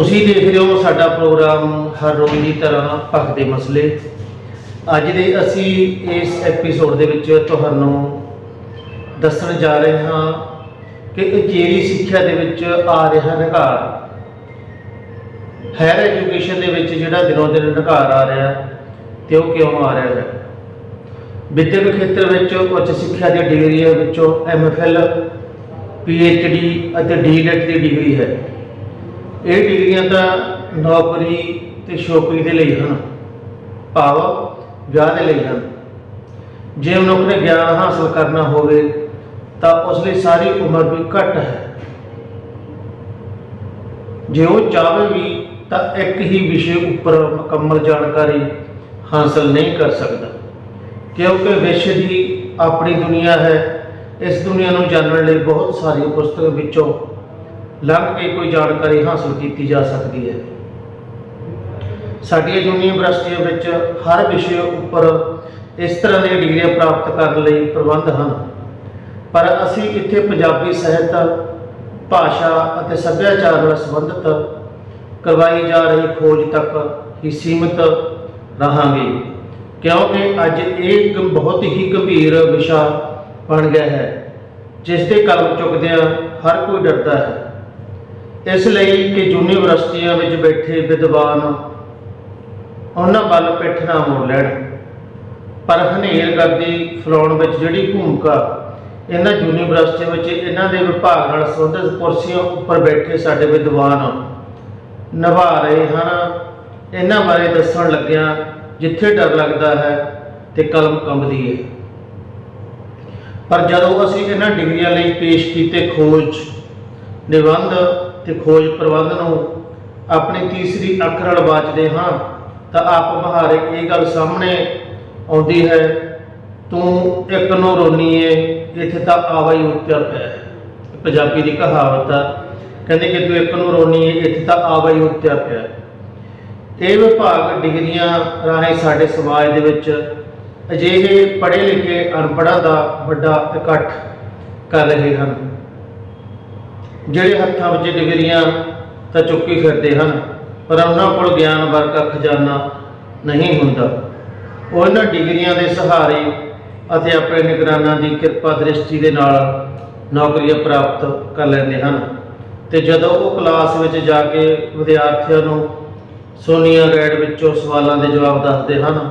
ਤੁਸੀਂ ਦੇਖ ਰਹੇ ਹੋ ਸਾਡਾ ਪ੍ਰੋਗਰਾਮ ਹਰ ਰੋਜ਼ ਦੀ ਤਰ੍ਹਾਂ ਭਗਤ ਦੇ ਮਸਲੇ। ਅੱਜ ਦੇ ਅਸੀਂ ਇਸ ਐਪੀਸੋਡ ਦੇ ਵਿੱਚ ਤੁਹਾਨੂੰ ਦੱਸਣ ਜਾ ਰਹੇ ਹਾਂ ਕਿ ਉਚੇਰੀ ਸਿੱਖਿਆ ਦੇ ਵਿੱਚ ਆ ਰਿਹਾ ਨਿਘਾਰ ਹਾਇਰ ਐਜੂਕੇਸ਼ਨ ਦੇ ਵਿੱਚ ਜਿਹੜਾ ਦਿਨੋਂ ਦਿਨ ਨਿਘਾਰ ਆ ਰਿਹਾ ਤੇ ਉਹ ਕਿਉਂ ਆ ਰਿਹਾ ਹੈ? ਵਿਦਿਅਕ ਖੇਤਰ ਵਿੱਚ ਉੱਚ ਸਿੱਖਿਆ ਦੀਆਂ ਡਿਗਰੀਆਂ ਵਿੱਚੋਂ ਐਮਐਫਐਲ ਪੀਐਚਡੀ ਅਤੇ ਡੀਲਿਟ ਦੀ ਡਿਗਰੀ ਹੈ। ਇਹ ਡਿਗਰੀਆਂ ਤਾਂ ਨੌਕਰੀ ਤੇ ਸ਼ੌਕਰੀ ਦੇ ਲਈ ਹਨ, ਭਾਵ ਵਿਆਹ ਦੇ ਲਈ ਹਨ। ਜੇ ਮਨੁੱਖ ਨੇ ਗਿਆਨ ਹਾਸਲ ਕਰਨਾ ਹੋਵੇ, ਤਾਂ ਉਸ ਲਈ ਸਾਰੀ ਉਮਰ ਵੀ ਘੱਟ ਹੈ। ਜੇ ਉਹ ਚਾਹਵੇ ਵੀ, ਤਾਂ ਇੱਕ ਹੀ ਵਿਸ਼ੇ ਉੱਪਰ ਮੁਕੰਮਲ ਜਾਣਕਾਰੀ ਹਾਸਲ ਨਹੀਂ ਕਰ ਸਕਦਾ। ਕਿਉਂਕਿ ਵਿਸ਼ੇ ਦੀ ਆਪਣੀ ਦੁਨੀਆ ਹੈ, ਇਸ ਦੁਨੀਆ ਨੂੰ ਜਾਣਨ ਲਈ ਬਹੁਤ ਸਾਰੀਆਂ ਪੁਸਤਕਾਂ ਵਿੱਚੋਂ ਲੰਘ ਕੇ ਕੋਈ ਜਾਣਕਾਰੀ ਹਾਸਲ ਕੀਤੀ ਜਾ ਸਕਦੀ ਹੈ। ਸਾਡੀਆਂ ਯੂਨੀਵਰਸਿਟੀਆਂ ਵਿੱਚ ਹਰ ਵਿਸ਼ੇ ਉੱਪਰ ਇਸ ਤਰ੍ਹਾਂ ਦੀਆਂ ਡਿਗਰੀਆਂ ਪ੍ਰਾਪਤ ਕਰਨ ਲਈ ਪ੍ਰਬੰਧ ਹਨ। ਪਰ ਅਸੀਂ ਇੱਥੇ ਪੰਜਾਬੀ ਸਾਹਿਤ, ਭਾਸ਼ਾ ਅਤੇ ਸੱਭਿਆਚਾਰ ਨਾਲ ਸੰਬੰਧਿਤ ਕਰਵਾਈ ਜਾ ਰਹੀ ਖੋਜ ਤੱਕ ਹੀ ਸੀਮਿਤ ਰਹਾਂਗੇ, ਕਿਉਂਕਿ ਅੱਜ ਇਹ ਇੱਕ ਬਹੁਤ ਹੀ ਗੰਭੀਰ ਵਿਸ਼ਾ ਬਣ ਗਿਆ ਹੈ, ਜਿਸ ਤੇ ਕਲਮ ਚੁੱਕਦਿਆਂ ਹਰ ਕੋਈ ਡਰਦਾ ਹੈ। ਇਸ ਲਈ ਕਿ ਯੂਨੀਵਰਸਿਟੀਆਂ ਵਿੱਚ ਬੈਠੇ ਵਿਦਵਾਨ ਉਹਨਾਂ ਵੱਲ ਪਿੱਠ ਨਾ ਮੋੜ ਲੈਣ। ਪਰ ਹਨੇਰ ਗਰਦੀ ਫਲਾਉਣ ਵਿੱਚ ਜਿਹੜੀ ਭੂਮਿਕਾ ਇਹਨਾਂ ਯੂਨੀਵਰਸਿਟੀਆਂ ਵਿੱਚ ਇਹਨਾਂ ਦੇ ਵਿਭਾਗ ਨਾਲ ਸੰਬੰਧਿਤ ਕੁਰਸੀਆਂ ਉੱਪਰ ਬੈਠੇ ਸਾਡੇ ਵਿਦਵਾਨ ਨਿਭਾ ਰਹੇ ਹਨ। ਇਹਨਾਂ ਬਾਰੇ ਦੱਸਣ ਲੱਗਿਆਂ ਜਿੱਥੇ ਡਰ ਲੱਗਦਾ ਹੈ ਤੇ ਕਲਮ ਕੰਬਦੀ ਹੈ ਪਰ ਜਦੋਂ ਅਸੀਂ ਇਹਨਾਂ ਡਿਗਰੀਆਂ ਲਈ ਪੇਸ਼ ਕੀਤੇ ਖੋਜ, ਨਿਬੰਧ ਤੇ ਖੋਜ ਪ੍ਰਬੰਧ ਨੂੰ ਆਪਣੀ ਤੀਸਰੀ ਅੱਖ ਨਾਲ ਵਾਚਦੇ ਹਾਂ, ਤਾਂ ਆਪ ਬਹਾਰੇ ਇਹ ਗੱਲ ਸਾਹਮਣੇ ਆਉਂਦੀ ਹੈ, ਤੂੰ ਇੱਕ ਨੂੰ ਰੋਨੀ ਇੱਥੇ ਤਾਂ ਆਵਾਈ ਹੀ ਪਿਆ ਹੈ। ਪੰਜਾਬੀ ਦੀ ਕਹਾਵਤ ਆ, ਕਹਿੰਦੇ ਕਿ ਤੂੰ ਇੱਕ ਨੂੰ ਰੋਨੀ ਇੱਥੇ ਤਾਂ ਆਵਾ ਹੀ ਪਿਆ ਇਹ ਵਿਭਾਗ ਡਿਗਰੀਆਂ ਰਾਹੀਂ ਸਾਡੇ ਸਮਾਜ ਦੇ ਵਿੱਚ ਅਜਿਹੇ ਪੜ੍ਹੇ ਲਿਖੇ ਅਨਪੜ੍ਹਾਂ ਦਾ ਵੱਡਾ ਇਕੱਠ ਕਰ ਰਹੇ ਹਨ। ਜਿਹੜੇ ਹੱਥਾਂ ਵਿੱਚ ਡਿਗਰੀਆਂ ਤਾਂ ਚੁੱਕੀ ਫਿਰਦੇ ਹਨ, ਪਰ ਉਹਨਾਂ ਕੋਲ ਗਿਆਨ ਵਰਗਾ ਖਜ਼ਾਨਾ ਨਹੀਂ ਹੁੰਦਾ। ਉਹ ਇਹਨਾਂ ਡਿਗਰੀਆਂ ਦੇ ਸਹਾਰੇ ਅਤੇ ਆਪਣੇ ਨਿਗਰਾਨਾਂ ਦੀ ਕਿਰਪਾ ਦ੍ਰਿਸ਼ਟੀ ਦੇ ਨਾਲ ਨੌਕਰੀਆਂ ਪ੍ਰਾਪਤ ਕਰ ਲੈਂਦੇ ਹਨ। ਤੇ ਜਦੋਂ ਉਹ ਕਲਾਸ ਵਿੱਚ ਜਾ ਕੇ ਵਿਦਿਆਰਥੀਆਂ ਨੂੰ ਸੋਨੀਆ ਗਾਈਡ ਵਿੱਚੋਂ ਸਵਾਲਾਂ ਦੇ ਜਵਾਬ ਦੱਸਦੇ ਹਨ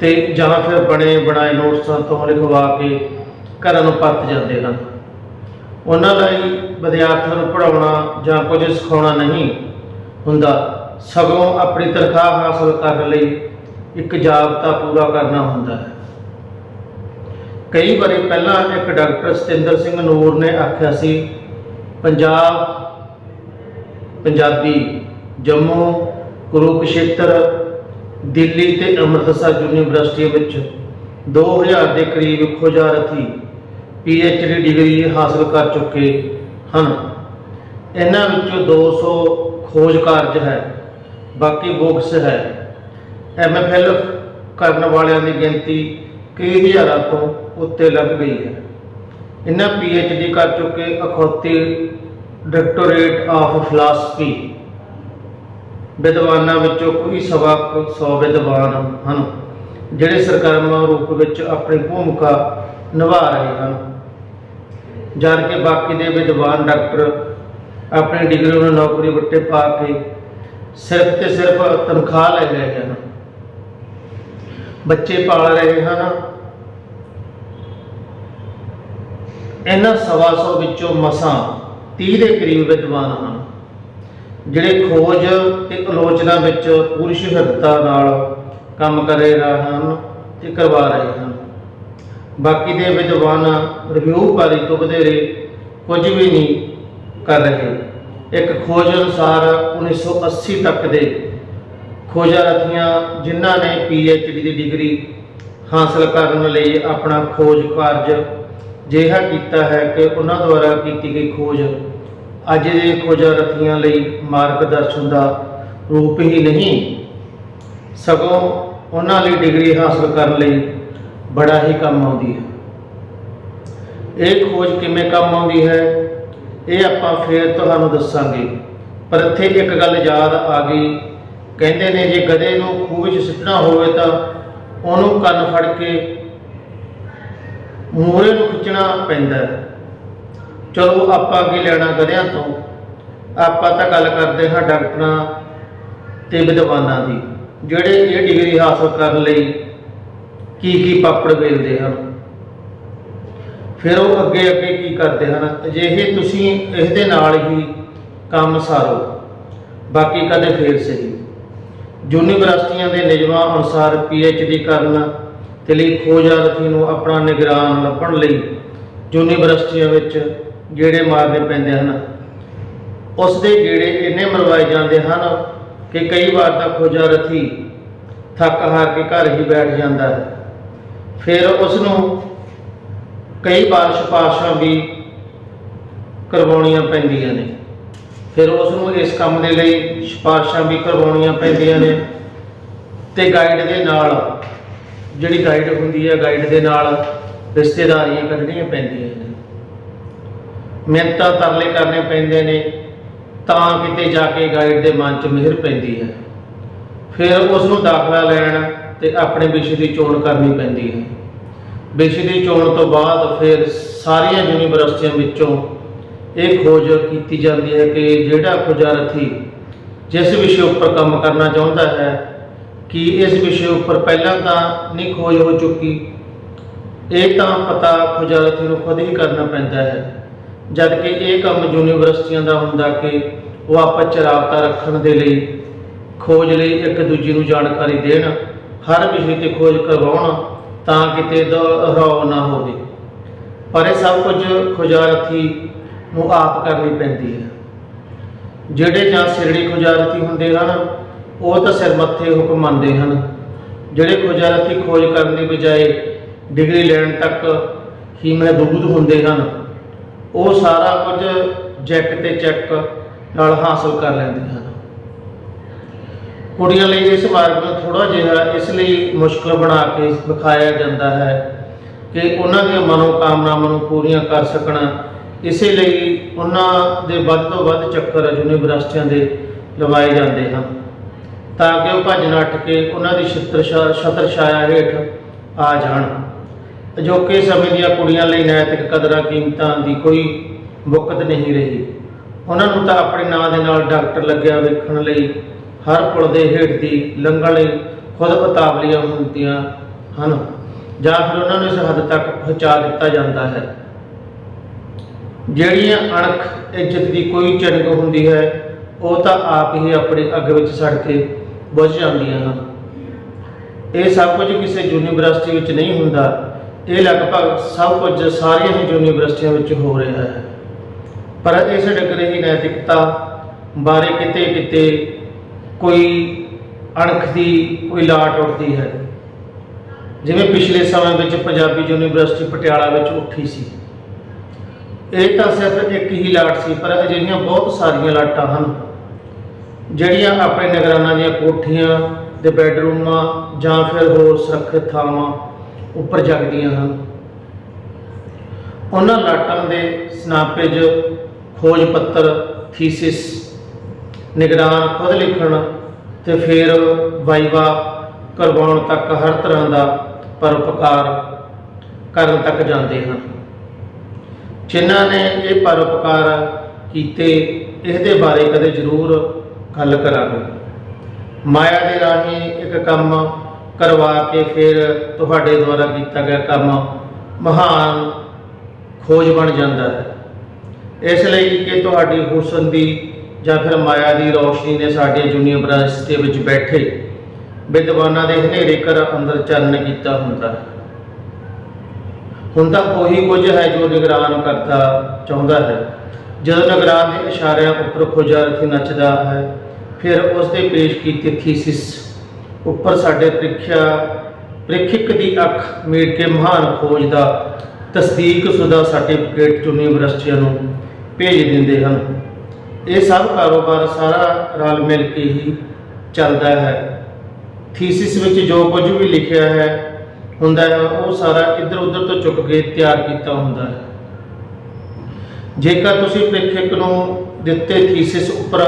ਤੇ ਜਾਂ ਫਿਰ ਬਣੇ ਬਣਾਏ ਨੋਟਸਾਂ ਤੋਂ ਲਿਖਵਾ ਕੇ ਘਰਾਂ ਨੂੰ ਪਰਤ ਜਾਂਦੇ ਹਨ। ਉਹਨਾਂ ਲਈ ਵਿਦਿਆਰਥੀਆਂ ਨੂੰ ਪੜਾਉਣਾ ਜਾਂ ਕੁਝ ਸਿਖਾਉਣਾ ਨਹੀਂ ਹੁੰਦਾ। ਸਗੋਂ ਆਪਣੀ ਤਨਖਾਹ ਹਾਸਲ ਕਰਨ ਲਈ ਇੱਕ ਜਾਬਤਾ ਪੂਰਾ ਕਰਨਾ ਹੁੰਦਾ ਹੈ। ਕਈ ਵਾਰੀ ਪਹਿਲਾਂ ਇੱਕ ਡਾਕਟਰ ਸਤਿੰਦਰ ਸਿੰਘ ਨੂਰ ਨੇ ਆਖਿਆ ਸੀ, ਪੰਜਾਬ, ਪੰਜਾਬੀ, ਜੰਮੂ, ਕੁਰੂਕਸ਼ੇਤਰ, ਦਿੱਲੀ ਤੇ ਅੰਮ੍ਰਿਤਸਰ ਯੂਨੀਵਰਸਿਟੀ ਵਿੱਚ 2000 ਦੇ ਕਰੀਬ ਖੋਜਾਰਥੀ ਡੀ ਡਿਗਰੀ ਹਾਸਲ ਕਰ ਚੁੱਕੇ ਹਨ। ਇਹਨਾਂ ਵਿੱਚੋਂ 200 ਖੋਜ ਕਾਰਜ ਹੈ, ਬਾਕੀ ਬੁਕਸ ਹੈ। ਐਮਐਫਐਲ ਕਰਨ ਵਾਲਿਆਂ ਦੀ ਗਿਣਤੀ ਕਈ ਹਜ਼ਾਰਾਂ ਤੋਂ ਉੱਤੇ ਲੱਗ ਗਈ ਹੈ। ਇਹਨਾਂ ਡੀ ਕਰ ਚੁੱਕੇ ਅਖੌਤੀ ਡਾਕਟੋਰੇਟ ਆਫ ਫਲਾਸਫੀ ਵਿਦਵਾਨਾਂ ਵਿੱਚੋਂ ਕੋਈ ਸਵਾ ਕੁ ਸੌ ਵਿਦਵਾਨ ਹਨ, ਜਿਹੜੇ ਸਰਕਾਰਾਂ ਰੂਪ ਵਿੱਚ ਆਪਣੀ ਭੂਮਿਕਾ ਨਿਭਾ ਰਹੇ ਹਨ। ਜਦ ਕਿ ਬਾਕੀ ਦੇ ਵਿਦਵਾਨ ਡਾਕਟਰ ਆਪਣੀ ਡਿਗਰੀ ਨੂੰ ਨੌਕਰੀ ਵੱਟੇ ਪਾ ਕੇ ਸਿਰਫ ਤੇ ਸਿਰਫ ਤਨਖਾਹ ਲੈ ਰਹੇ ਹਨ। ਬੱਚੇ ਪਾਲ ਰਹੇ ਹਨ। ਇਹਨਾਂ ਸਵਾ ਸੌ ਵਿੱਚੋਂ ਮਸਾਂ 30 ਦੇ ਕਰੀਬ ਵਿਦਵਾਨ ਹਨ, ਜਿਹੜੇ ਖੋਜ ਤੇ ਆਲੋਚਨਾ ਵਿੱਚ ਪੂਰੀ ਸ਼ੁद्धਤਾ ਨਾਲ ਕੰਮ ਕਰ ਰਹੇ ਹਨ ਤੇ ਕਰਵਾ ਰਹੇ ਹਨ। ਬਾਕੀ ਦੇ ਵਿਦਵਾਨ ਰਿਵਿਊ ਕਾਰੀ ਤੋਂ ਵਧੇਰੇ ਕੁਝ ਵੀ ਨਹੀਂ ਕਰ ਰਹੇ। ਇੱਕ ਖੋਜ ਅਨੁਸਾਰ 1980 ਤੱਕ ਦੇ ਖੋਜਾਰਥੀਆਂ ਜਿਨ੍ਹਾਂ ਨੇ ਡੀ ਦੀ ਡਿਗਰੀ ਹਾਸਲ ਕਰਨ ਲਈ ਆਪਣਾ ਖੋਜ ਕਾਰਜ ਜਿਹਾ ਕੀਤਾ ਹੈ ਕਿ ਉਹਨਾਂ ਦੁਆਰਾ ਕੀਤੀ ਗਈ ਖੋਜ ਅੱਜ ਦੇ ਖੋਜਾਰਥੀਆਂ ਲਈ ਮਾਰਗਦਰਸ਼ਨ ਦਾ ਰੂਪ ਹੀ ਨਹੀਂ। ਸਗੋਂ ਉਹਨਾਂ ਲਈ ਡਿਗਰੀ ਹਾਸਲ ਕਰਨ ਲਈ ਬੜਾ ਹੀ ਕੰਮ ਆਉਂਦੀ ਹੈ। ਇਹ ਖੋਜ ਕਿਵੇਂ ਕੰਮ ਆਉਂਦੀ ਹੈ, ਇਹ ਆਪਾਂ ਫੇਰ ਤੁਹਾਨੂੰ ਦੱਸਾਂਗੇ। ਪਰ ਇੱਥੇ ਇੱਕ ਗੱਲ ਯਾਦ ਆ ਗਈ। ਕਹਿੰਦੇ ਨੇ ਜੇ ਗਧੇ ਨੂੰ ਖੂਹ ਵਿੱਚ ਸਿੱਟਣਾ ਹੋਵੇ ਤਾਂ ਉਹਨੂੰ ਕੰਨ ਫੜ ਕੇ ਮੂਹਰੇ ਨੂੰ ਖਿੱਚਣਾ ਪੈਂਦਾ ਚਲੋ ਆਪਾਂ ਅੱਗੇ ਲੈਣਾ ਗਧਿਆਂ ਤੋਂ। ਆਪਾਂ ਤਾਂ ਗੱਲ ਕਰਦੇ ਹਾਂ ਡਾਕਟਰਾਂ ਤੇ ਵਿਦਵਾਨਾਂ ਦੀ, ਜਿਹੜੇ ਇਹ ਡਿਗਰੀ ਹਾਸਲ ਕਰਨ ਲਈ ਕੀ ਕੀ ਪਾਪੜ ਵੇਲਦੇ ਹਨ? ਫਿਰ ਉਹ ਅੱਗੇ ਅੱਗੇ ਕੀ ਕਰਦੇ ਹਨ? ਅਜਿਹੇ ਤੁਸੀਂ ਇਸ ਦੇ ਨਾਲ ਹੀ ਕੰਮ ਸਾਰੋ। ਬਾਕੀ ਕਦੇ ਫੇਰ ਸਹੀ। ਯੂਨੀਵਰਸਿਟੀਆਂ ਦੇ ਨਿਯਮਾਂ ਅਨੁਸਾਰ ਡੀ ਕਰਨ ਤੇ ਲਈ ਖੋਜਾਰਥੀ ਨੂੰ ਆਪਣਾ ਨਿਗਰਾਨ ਲੱਭਣ ਲਈ ਯੂਨੀਵਰਸਿਟੀਆਂ ਵਿੱਚ ਗੇੜੇ ਮਾਰਨੇ ਪੈਂਦੇ ਹਨ। ਉਸ ਦੇ ਗੇੜੇ ਇੰਨੇ ਮਰਵਾਏ ਜਾਂਦੇ ਹਨ ਕਿ ਕਈ ਵਾਰ ਤਾਂ ਖੋਜਾਰਥੀ ਥੱਕ ਹਾਰ ਕੇ ਘਰ ਹੀ ਬੈਠ ਜਾਂਦਾ ਹੈ। ਫਿਰ ਉਸ ਨੂੰ ਕਈ ਵਾਰ ਸਿਫਾਰਸ਼ਾਂ ਵੀ ਕਰਵਾਉਣੀਆਂ ਪੈਂਦੀਆਂ ਨੇ। ਫਿਰ ਉਸ ਨੂੰ ਇਸ ਕੰਮ ਦੇ ਲਈ ਸਿਫਾਰਸ਼ਾਂ ਵੀ ਕਰਵਾਉਣੀਆਂ ਪੈਂਦੀਆਂ ਨੇ ਤੇ ਗਾਈਡ ਦੇ ਨਾਲ, ਜਿਹੜੀ ਗਾਈਡ ਹੁੰਦੀ ਹੈ ਗਾਈਡ ਦੇ ਨਾਲ ਰਿਸ਼ਤੇਦਾਰੀਆਂ ਕੱਢਣੀਆਂ ਪੈਂਦੀਆਂ ਨੇ। ਮਿਹਨਤਾਂ ਤਰਲੇ ਕਰਨੇ ਪੈਂਦੇ ਨੇ, ਤਾਂ ਕਿਤੇ ਜਾ ਕੇ ਗਾਈਡ ਦੇ ਮਨ 'ਚ ਮਿਹਰ ਪੈਂਦੀ ਹੈ। ਫਿਰ ਉਸ ਨੂੰ ਦਾਖਲਾ ਲੈਣ ਤੇ ਆਪਣੇ ਵਿਸ਼ੇ ਦੀ ਚੋਣ ਕਰਨੀ ਪੈਂਦੀ ਹੈ। ਵਿਸ਼ੇ ਦੀ ਚੋਣ ਤੋਂ ਬਾਅਦ ਫਿਰ ਸਾਰੀਆਂ ਯੂਨੀਵਰਸਿਟੀਆਂ ਵਿੱਚੋਂ ਇਹ ਖੋਜ ਕੀਤੀ ਜਾਂਦੀ ਹੈ ਕਿ ਜਿਹੜਾ ਖੋਜਾਰਥੀ ਜਿਸ ਵਿਸ਼ੇ ਉੱਪਰ ਕੰਮ ਕਰਨਾ ਚਾਹੁੰਦਾ ਹੈ, ਕਿ ਇਸ ਵਿਸ਼ੇ ਉੱਪਰ ਪਹਿਲਾਂ ਤਾਂ ਨਹੀਂ ਖੋਜ ਹੋ ਚੁੱਕੀ, ਇਹ ਤਾਂ ਪਤਾ ਖੋਜਾਰਥੀ ਨੂੰ ਖੁਦ ਹੀ ਕਰਨਾ ਪੈਂਦਾ ਹੈ। ਜਦ ਕਿ ਇਹ ਕੰਮ ਯੂਨੀਵਰਸਿਟੀਆਂ ਦਾ ਹੁੰਦਾ ਕਿ ਉਹ ਆਪਸ ਚ ਰਾਬਤਾ ਰੱਖਣ ਦੇ ਲਈ, ਖੋਜ ਲਈ ਇੱਕ ਦੂਜੇ ਨੂੰ ਜਾਣਕਾਰੀ ਦੇਣ ਹਰ ਵਿਸ਼ੇ ਤੇ ਖੋਜ ਕਰਵਾਉਣ ਤਾਂ ਕਿਤੇ ਦੁਹਰਾਓ ਨਾ ਹੋਵੇ। ਪਰ ਇਹ ਸਭ ਕੁਝ ਖੁਜਾਰਥੀ ਨੂੰ ਆਪ ਕਰਨੀ ਪੈਂਦੀ ਹੈ। ਜਿਹੜੇ ਜਾਂ ਸਿਰੜੀ ਖੋਜਾਰਥੀ ਹੁੰਦੇ ਹਨ, ਉਹ ਤਾਂ ਸਿਰ ਮੱਥੇ ਹੁਕਮ ਮੰਨਦੇ ਹਨ। ਜਿਹੜੇ ਖੋਜਾਰਥੀ ਖੋਜ ਕਰਨ ਦੀ ਬਜਾਏ ਡਿਗਰੀ ਲੈਣ ਤੱਕ ਹੀ ਮਹਿਦੂਦ ਹੁੰਦੇ ਹਨ, ਉਹ ਸਾਰਾ ਕੁਝ ਜੈਕ ਤੇ ਚੈੱਕ ਨਾਲ ਹਾਸਲ ਕਰ ਲੈਂਦੇ ਹਨ। ਕੁੜੀਆਂ ਲਈ ਇਸ ਮਾਰਗ ਨੂੰ ਥੋੜਾ ਜਿਹਾ ਇਸ ਲਈ ਮੁਸ਼ਕਲ ਬਣਾ ਕੇ ਵਿਖਾਇਆ ਜਾਂਦਾ ਹੈ ਕਿ ਉਹਨਾਂ ਦੀਆਂ ਮਨੋਕਾਮਨਾਵਾਂ ਨੂੰ ਪੂਰੀਆਂ ਕਰ ਸਕਣ। ਇਸੇ ਲਈ ਉਹਨਾਂ ਦੇ ਵੱਧ ਤੋਂ ਵੱਧ ਚੱਕਰ ਯੂਨੀਵਰਸਿਟੀਆਂ ਦੇ ਲਵਾਏ ਜਾਂਦੇ ਹਨ। ਤਾਂ ਕਿ ਉਹ ਭੱਜ ਨੱਠ ਕੇ ਉਹਨਾਂ ਦੀ ਛਤਰ ਛਤਰ ਛਾਇਆ ਹੇਠ ਆ ਜਾਣ। ਅਜੋਕੇ ਸਮੇਂ ਦੀਆਂ ਕੁੜੀਆਂ ਲਈ ਨੈਤਿਕ ਕਦਰਾਂ ਕੀਮਤਾਂ ਦੀ ਕੋਈ ਮੁਕਤ ਨਹੀਂ ਰਹੀ। ਉਹਨਾਂ ਨੂੰ ਤਾਂ ਆਪਣੇ ਨਾਂ ਦੇ ਨਾਲ ਡਾਕਟਰ ਲੱਗਿਆ ਵੇਖਣ ਲਈ ਹਰ ਪੁਲ ਦੇ ਹੇਠ ਦੀ ਲੰਘਣ ਲਈ ਖੁਦ ਉਤਾਵਲੀਆਂ ਹੁੰਦੀਆਂ ਹਨ, ਜਾਂ ਫਿਰ ਉਹਨਾਂ ਨੂੰ ਇਸ ਹੱਦ ਤੱਕ ਪਹੁੰਚਾ ਦਿੱਤਾ ਜਾਂਦਾ ਹੈ। ਜਿਹੜੀਆਂ ਅਣਖ ਇੱਜ਼ਤ ਦੀ ਕੋਈ ਚਿੰਨ੍ਹ ਹੁੰਦੀ ਹੈ, ਉਹ ਤਾਂ ਆਪ ਹੀ ਆਪਣੇ ਅੱਗ ਵਿੱਚ ਸੜ ਕੇ ਬੁਝ ਜਾਂਦੀਆਂ ਹਨ। ਇਹ ਸਭ ਕੁਝ ਕਿਸੇ ਯੂਨੀਵਰਸਿਟੀ ਵਿੱਚ ਨਹੀਂ ਹੁੰਦਾ। ਇਹ ਲਗਭਗ ਸਭ ਕੁਝ ਸਾਰੀਆਂ ਹੀ ਯੂਨੀਵਰਸਿਟੀਆਂ ਵਿੱਚ ਹੋ ਰਿਹਾ ਹੈ। ਪਰ ਇਸ ਡਗਰੇ ਦੀ ਨੈਤਿਕਤਾ ਬਾਰੇ ਕਿਤੇ ਕਿਤੇ ਕੋਈ ਅਣਖ ਦੀ, ਕੋਈ ਲਾਟ ਉੱਠਦੀ ਹੈ। ਜਿਵੇਂ ਪਿਛਲੇ ਸਮੇਂ ਵਿੱਚ ਪੰਜਾਬੀ ਯੂਨੀਵਰਸਿਟੀ ਪਟਿਆਲਾ ਵਿੱਚ ਉੱਠੀ ਸੀ। ਇਹ ਤਾਂ ਸਿਰਫ ਇੱਕ ਹੀ ਲਾਟ ਸੀ, ਪਰ ਅਜਿਹੀਆਂ ਬਹੁਤ ਸਾਰੀਆਂ ਲਾਟਾਂ ਹਨ, ਜਿਹੜੀਆਂ ਆਪਣੇ ਨਿਗਰਾਨਾਂ ਦੀਆਂ ਕੋਠੀਆਂ ਦੇ ਬੈੱਡਰੂਮਾਂ ਜਾਂ ਫਿਰ ਹੋਰ ਸੁਰੱਖਿਅਤ ਥਾਵਾਂ ਉੱਪਰ ਜਗਦੀਆਂ ਹਨ। ਉਹਨਾਂ ਲਾਟਾਂ ਦੇ ਸਨਾਪੇਜ, ਖੋਜ ਪੱਤਰ, ਥੀਸਿਸ ਨਿਗਰਾਨ ਖੁਦ ਲਿਖਣ ਤੇ ਫਿਰ ਵਾਈਵਾ ਕਰਵਾਉਣ ਤੱਕ ਹਰ ਤਰ੍ਹਾਂ ਦਾ ਪਰਉਪਕਾਰ ਕਰਨ ਤੱਕ ਜਾਂਦੇ ਹਨ। ਜਿਨ੍ਹਾਂ ਨੇ ਇਹ ਪਰਉਪਕਾਰ ਕੀਤੇ, ਇਹਦੇ ਬਾਰੇ ਕਦੇ ਜ਼ਰੂਰ ਗੱਲ ਕਰਾਂਗੇ। ਮਾਇਆ ਦੇ ਰਾਹੀਂ ਇੱਕ ਕੰਮ ਕਰਵਾ ਕੇ ਫਿਰ ਤੁਹਾਡੇ ਦੁਆਰਾ ਕੀਤਾ ਗਿਆ ਕੰਮ ਮਹਾਨ ਖੋਜ ਬਣ ਜਾਂਦਾ ਹੈ। ਇਸ ਲਈ ਕਿ ਤੁਹਾਡੀ ਹੁਸਨ ਦੀ ਜਾਂ ਫਿਰ ਮਾਇਆ ਦੀ ਰੌਸ਼ਨੀ ਨੇ ਸਾਡੇ ਯੂਨੀਵਰਸਿਟੀ ਵਿੱਚ ਬੈਠੇ ਵਿਦਵਾਨਾਂ ਦੇ ਹਨੇਰੇ ਘਰ ਅੰਦਰ ਚਰਨ ਕੀਤਾ ਹੁੰਦਾ ਹੈ। ਹੁਣ ਤਾਂ ਉਹੀ ਕੁਝ ਹੈ ਜੋ ਨਿਗਰਾਨ ਕਰਦਾ ਚਾਹੁੰਦਾ ਹੈ। ਜਦੋਂ ਨਿਗਰਾਨ ਦੇ ਇਸ਼ਾਰਿਆਂ ਉੱਪਰ ਖੋਜਾਰਥੀ ਨੱਚਦਾ ਹੈ, ਫਿਰ ਉਸ ਦੇ ਪੇਸ਼ ਕੀਤੀ ਥੀਸਿਸ ਉੱਪਰ ਸਾਡੇ ਪ੍ਰੀਖਿਆ ਪ੍ਰੀਖਿਕ ਦੀ ਅੱਖ ਮੀਟ ਕੇ ਮਹਾਨ ਖੋਜ ਦਾ ਤਸਦੀਕ ਸੁਦਾ ਸਰਟੀਫਿਕੇਟ ਯੂਨੀਵਰਸਿਟੀਆਂ ਨੂੰ ਭੇਜ ਦਿੰਦੇ ਹਨ। ਇਹ ਸਭ ਕਾਰੋਬਾਰ ਸਾਰਾ ਰਲ ਮਿਲ ਕੇ ਹੀ ਚੱਲਦਾ ਹੈ। ਥੀਸਿਸ ਵਿੱਚ ਜੋ ਕੁਝ ਵੀ ਲਿਖਿਆ ਹੈ, ਹੁੰਦਾ ਹੈ, ਉਹ ਸਾਰਾ ਇੱਧਰ ਉੱਧਰ ਤੋਂ ਚੁੱਕ ਕੇ ਤਿਆਰ ਕੀਤਾ ਹੁੰਦਾ ਹੈ। ਜੇਕਰ ਤੁਸੀਂ ਪ੍ਰੀਖਿਅਕ ਨੂੰ ਦਿੱਤੇ ਥੀਸਿਸ ਉੱਪਰ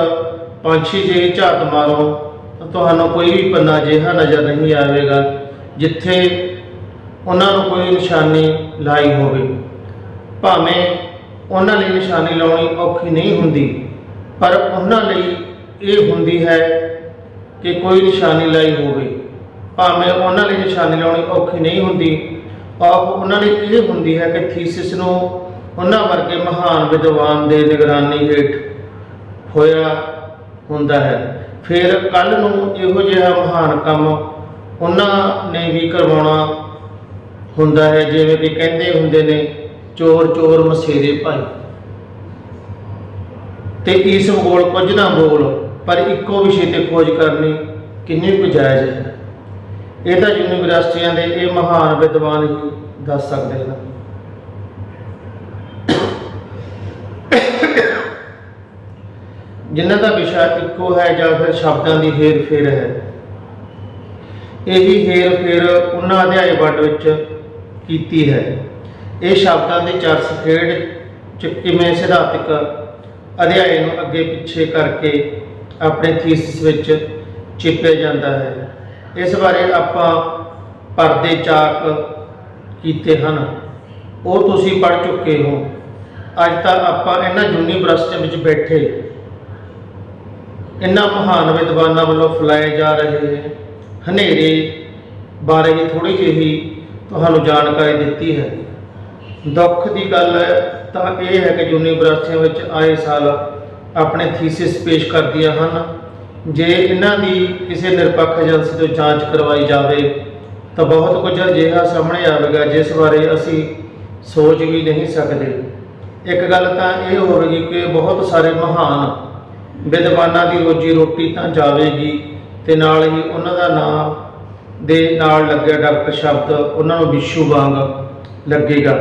ਪੰਛੀ ਜਿਹੀ ਝਾਤ ਮਾਰੋ, ਤਾਂ ਤੁਹਾਨੂੰ ਕੋਈ ਵੀ ਪੰਨਾ ਅਜਿਹਾ ਨਜ਼ਰ ਨਹੀਂ ਆਵੇਗਾ, ਜਿੱਥੇ ਉਹਨਾਂ ਨੂੰ ਕੋਈ ਨਿਸ਼ਾਨੀ ਲਾਈ ਹੋਵੇ। ਭਾਵੇਂ ਉਹਨਾਂ ਲਈ ਨਿਸ਼ਾਨੀ ਲਾਉਣੀ ਔਖੀ ਨਹੀਂ ਹੁੰਦੀ ਪਰ ਉਹਨਾਂ ਲਈ ਇਹ ਹੁੰਦੀ ਹੈ ਕਿ ਕੋਈ ਨਿਸ਼ਾਨੀ ਲਾਈ ਹੋਵੇ। ਭਾਵੇਂ ਉਹਨਾਂ ਲਈ ਨਿਸ਼ਾਨੀ ਲਾਉਣੀ ਔਖੀ ਨਹੀਂ ਹੁੰਦੀ, ਆਪ ਉਹਨਾਂ ਲਈ ਇਹ ਹੁੰਦੀ ਹੈ ਕਿ ਥੀਸਿਸ ਨੂੰ ਉਹਨਾਂ ਵਰਗੇ ਮਹਾਨ ਵਿਦਵਾਨ ਦੇ ਨਿਗਰਾਨੀ ਹੇਠ ਹੋਇਆ ਹੁੰਦਾ ਹੈ। ਫਿਰ ਕੱਲ ਨੂੰ ਇਹੋ ਜਿਹਾ ਮਹਾਨ ਕੰਮ ਉਹਨਾਂ ਨੇ ਵੀ ਕਰਵਾਉਣਾ ਹੁੰਦਾ ਹੈ, ਜਿਵੇਂ ਕਿ ਕਹਿੰਦੇ ਹੁੰਦੇ ਨੇ ਚੋਰ ਚੋਰ ਮਸੇਰੇ ਭਾਈ। ਤੇ ਇਸ ਕੋਲ ਕੁਝ ਨਾ ਬੋਲ, ਪਰ ਇੱਕੋ ਵਿਸ਼ੇ ਤੇ ਖੋਜ ਕਰਨੀ ਕਿੰਨੀ ਕੁ ਜਾਇਜ਼ ਹੈ? ਇਹ ਤਾਂ ਯੂਨੀਵਰਸਿਟੀਆਂ ਦੇ ਇਹ ਮਹਾਨ ਵਿਦਵਾਨ ਹੀ ਦੱਸ ਸਕਦੇ ਹਨ। ਜਿਨ੍ਹਾਂ ਦਾ ਵਿਸ਼ਾ ਇੱਕੋ ਹੈ ਜਾਂ ਫਿਰ ਸ਼ਬਦਾਂ ਦੀ ਹੇਰ ਫੇਰ ਹੈ? ਇਹੀ ਹੇਰ ਫੇਰ ਉਹਨਾਂ ਅਧਿਆਇ ਵੱਡ ਵਿੱਚ ਕੀਤੀ ਹੈ। ਇਹ ਸ਼ਬਦਾਂ ਦੀ ਚਰਚ ਖੇਡ ਚ ਕਿਵੇਂ ਸਿਧਾਂਤਕ ਅਧਿਆਏ ਨੂੰ ਅੱਗੇ ਪਿੱਛੇ ਕਰਕੇ ਆਪਣੇ ਥੀਸਿਸ ਵਿੱਚ ਚਿਪਿਆ ਜਾਂਦਾ ਹੈ। ਇਸ ਬਾਰੇ ਆਪਾਂ ਪਰਦੇ ਚਾਕ ਕੀਤੇ ਹਨ। ਉਹ ਤੁਸੀਂ ਪੜ ਚੁੱਕੇ ਹੋ। ਅੱਜ ਤਾਂ ਆਪਾਂ ਇਹਨਾਂ ਯੂਨੀਵਰਸਿਟੀਆਂ ਵਿੱਚ ਬੈਠੇ। ਇਹਨਾਂ ਮਹਾਨ ਵਿਦਵਾਨਾਂ ਵੱਲੋਂ ਫੈਲਾਏ ਜਾ ਰਹੇ ਹਨੇਰੇ ਬਾਰੇ ਵੀ ਥੋੜੀ ਜਿਹੀ ਤੁਹਾਨੂੰ ਜਾਣਕਾਰੀ ਦਿੱਤੀ ਹੈ। ਦੁੱਖ ਦੀ ਗੱਲ ਹੈ ਤਾਂ ਇਹ ਹੈ ਕਿ ਯੂਨੀਵਰਸਿਟੀਆਂ ਵਿੱਚ ਆਏ ਸਾਲ ਆਪਣੇ ਥੀਸਿਸ ਪੇਸ਼ ਕਰਦੀਆਂ ਹਨ। ਜੇ ਇਹਨਾਂ ਦੀ ਕਿਸੇ ਨਿਰਪੱਖ ਏਜੰਸੀ ਤੋਂ ਜਾਂਚ ਕਰਵਾਈ ਜਾਵੇ, ਤਾਂ ਬਹੁਤ ਕੁਝ ਅਜਿਹਾ ਸਾਹਮਣੇ ਆਵੇਗਾ, ਜਿਸ ਬਾਰੇ ਅਸੀਂ ਸੋਚ ਵੀ ਨਹੀਂ ਸਕਦੇ। ਇੱਕ ਗੱਲ ਤਾਂ ਇਹ ਹੋਵੇਗੀ ਕਿ ਬਹੁਤ ਸਾਰੇ ਮਹਾਨ ਵਿਦਵਾਨਾਂ ਦੀ ਰੋਜੀ ਰੋਟੀ ਤਾਂ ਜਾਵੇਗੀ, ਤੇ ਨਾਲ ਹੀ ਉਹਨਾਂ ਦਾ ਨਾਮ ਦੇ ਨਾਲ ਲੱਗਿਆ ਡਾਕਟਰ ਸ਼ਬਦ, ਉਹਨਾਂ ਨੂੰ ਵਿਸ਼ੂ ਵਾਂਗ ਲੱਗੇਗਾ।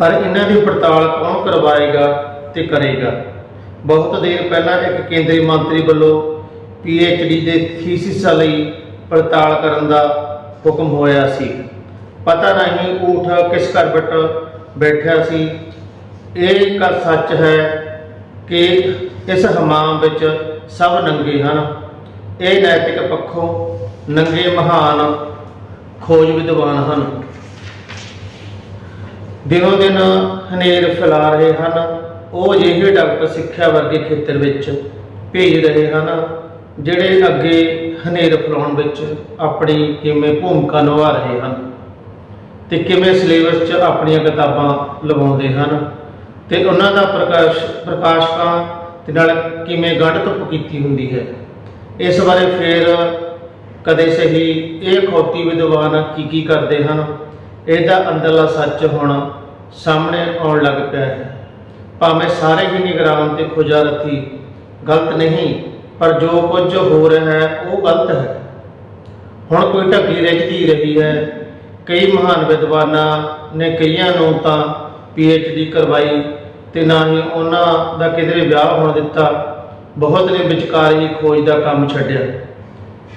ਪਰ ਇਹਨਾਂ ਦੀ ਪੜਤਾਲ ਕੌਣ ਕਰਵਾਏਗਾ ਤੇ ਕਰੇਗਾ? ਬਹੁਤ ਦੇਰ ਪਹਿਲਾਂ ਇੱਕ ਕੇਂਦਰੀ ਮੰਤਰੀ ਵੱਲੋਂ ਡੀ ਦੇ ਥੀਸਿਸਾਂ ਲਈ ਪੜਤਾਲ ਕਰਨ ਦਾ ਹੁਕਮ ਹੋਇਆ ਸੀ। ਪਤਾ ਨਹੀਂ ਊਠ ਕਿਸ ਘਰ ਬੈਠਿਆ ਸੀ। ਇਹ ਗੱਲ ਸੱਚ ਹੈ ਕਿ ਇਸ ਹਮਾਮ ਵਿੱਚ ਸਭ ਨੰਗੇ ਹਨ। ਇਹ ਨੈਤਿਕ ਪੱਖੋਂ ਨੰਗੇ ਮਹਾਨ ਖੋਜ ਵਿਦਵਾਨ ਹਨ। ਦਿਨੋ ਦਿਨ ਹਨੇਰ ਫੈਲਾ ਰਹੇ ਹਨ, ਉਹ ਅਜਿਹੇ ਡਾਕਟਰ ਸਿੱਖਿਆ ਵਰਗੇ ਖੇਤਰ ਵਿੱਚ ਭੇਜ ਰਹੇ ਹਨ, ਜਿਹੜੇ ਅੱਗੇ ਹਨੇਰ ਫੈਲਾਉਣ ਵਿੱਚ ਆਪਣੀ ਕਿਵੇਂ ਭੂਮਿਕਾ ਨਿਭਾ ਰਹੇ ਹਨ ਤੇ ਕਿਵੇਂ ਸਿਲੇਬਸ 'ਚ ਆਪਣੀਆਂ ਕਿਤਾਬਾਂ ਲਵਾਉਂਦੇ ਹਨ ਤੇ ਉਹਨਾਂ ਦਾ ਪ੍ਰਕਾਸ਼, ਪ੍ਰਕਾਸ਼ਕਾਂ ਤੇ ਨਾਲ ਕਿਵੇਂ ਗੰਢ ਧੁੱਪ ਕੀਤੀ ਹੁੰਦੀ ਹੈ। ਇਸ ਬਾਰੇ ਫਿਰ ਕਦੇ ਸਹੀ ਇਹ ਖੌਤੀ ਵਿਦਵਾਨ ਕੀ ਕੀ ਕਰਦੇ ਹਨ ਇਹਦਾ ਅੰਦਰਲਾ ਸੱਚ ਹੁਣ ਸਾਹਮਣੇ ਆਉਣ ਲੱਗ ਪਿਆ ਹੈ। ਭਾਵੇਂ ਸਾਰੇ ਹੀ ਨਿਗਰਾਨ ਤੇ ਖੁਜਾਰਤੀ ਗਲਤ ਨਹੀਂ, ਪਰ ਜੋ ਕੁਝ ਹੋ ਰਿਹਾ ਹੈ, ਉਹ ਗਲਤ ਹੈ। ਹੁਣ ਕੋਈ ਢੱਕੀ ਰਹਿਦੀ ਰਹੀ ਹੈ। ਕਈ ਮਹਾਨ ਵਿਦਵਾਨਾਂ ਨੇ ਕਈਆਂ ਨੂੰ ਤਾਂ ਡੀ ਕਰਵਾਈ ਤੇ ਨਾ ਹੀ ਉਹਨਾਂ ਦਾ ਕਿਧਰੇ ਵਿਆਹ ਹੋਣ ਦਿੱਤਾ। ਬਹੁਤ ਨੇ ਵਿਚਕਾਰ ਹੀ ਖੋਜ ਦਾ ਕੰਮ ਛੱਡਿਆ।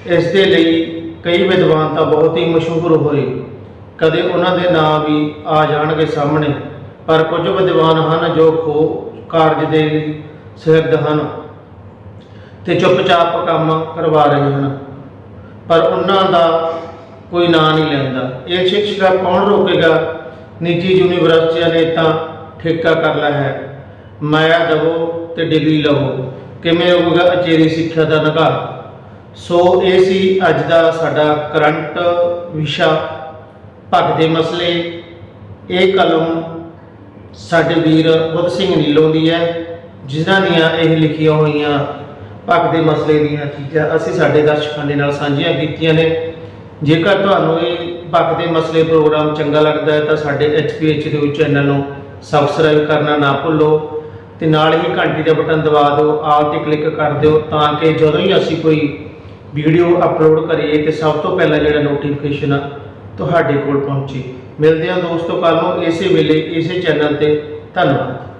ਇਸ ਦੇ ਲਈ ਕਈ ਵਿਦਵਾਨ ਤਾਂ ਬਹੁਤ ਹੀ ਮਸ਼ਹੂਰ ਹੋਏ। ਕਦੇ ਉਹਨਾਂ ਦੇ ਨਾਂ ਵੀ ਆ ਜਾਣਗੇ ਸਾਹਮਣੇ, ਪਰ ਕੁਝ ਵਿਦਵਾਨ ਹਨ ਜੋ ਖੋ ਕਾਰਜ ਦੇ ਲਈ ਸਿਰਦ ਹਨ ਤੇ ਚੁੱਪਚਾਪ ਕੰਮ ਕਰਵਾ ਰਹੇ ਹਨ, ਪਰ ਉਹਨਾਂ ਦਾ ਕੋਈ ਨਾਂ ਨਹੀਂ ਲੈਂਦਾ। ਇਹ ਸਿੱਖਿਆ ਕੌਣ ਰੋਕੇਗਾ? ਨਿੱਜੀ ਯੂਨੀਵਰਸਿਟੀਆਂ ਨੇ ਤਾਂ ਠੇਕਾ ਕਰ ਲਿਆ ਹੈ। ਮਾਇਆ ਦਵੋ ਤੇ ਡਿਗਰੀ ਲਵੋ, ਕਿਵੇਂ ਹੋਊਗਾ ਅਚੇਰੀ ਸਿੱਖਿਆ ਦਾ ਨਿਘਾਰ ਸੋ ਇਹ ਸੀ ਅੱਜ ਦਾ ਸਾਡਾ ਕਰੰਟ ਵਿਸ਼ਾ। ਭਗਤ ਦੇ ਮਸਲੇ, ਇਹ ਕਲਮ ਸਾਡੇ ਵੀਰ ਬੁੱਧ ਸਿੰਘ ਨੀਲੋਂ ਦੀ ਹੈ, ਜਿਨ੍ਹਾਂ ਦੀਆਂ ਇਹ ਲਿਖੀਆਂ ਹੋਈਆਂ ਭਗਤ ਦੇ ਮਸਲੇ ਦੀਆਂ ਚੀਜ਼ਾਂ ਅਸੀਂ ਸਾਡੇ ਦਰਸ਼ਕਾਂ ਦੇ ਨਾਲ ਸਾਂਝੀਆਂ ਕੀਤੀਆਂ ਨੇ। ਜੇਕਰ ਤੁਹਾਨੂੰ ਇਹ ਭਗਤ ਦੇ ਮਸਲੇ ਪ੍ਰੋਗਰਾਮ ਚੰਗਾ ਲੱਗਦਾ ਹੈ, ਤਾਂ ਸਾਡੇ ਐਚਪੀਐਚ ਦੇ ਚੈਨਲ ਨੂੰ ਸਬਸਕ੍ਰਾਈਬ ਕਰਨਾ ਨਾ ਭੁੱਲੋ ਤੇ ਨਾਲ ਹੀ ਘੰਟੀ ਦਾ ਬਟਨ ਦਬਾ ਦਿਓ ਆਲ ਤੇ ਕਲਿੱਕ ਕਰ ਦਿਓ ਤਾਂ ਕਿ ਜਦੋਂ ਹੀ ਅਸੀਂ ਕੋਈ ਵੀਡੀਓ ਅਪਲੋਡ ਕਰੀਏ ਤੇ ਸਭ ਤੋਂ ਪਹਿਲਾਂ ਜਿਹੜਾ ਨੋਟੀਫਿਕੇਸ਼ਨ ਤੁਹਾਡੇ ਕੋਲ ਪਹੁੰਚੇ। ਮਿਲਦੇ ਹਾਂ ਦੋਸਤੋ ਕੱਲ ਨੂੰ ਇਸੇ ਵੇਲੇ ਇਸੇ ਚੈਨਲ ਤੇ ਧੰਨਵਾਦ।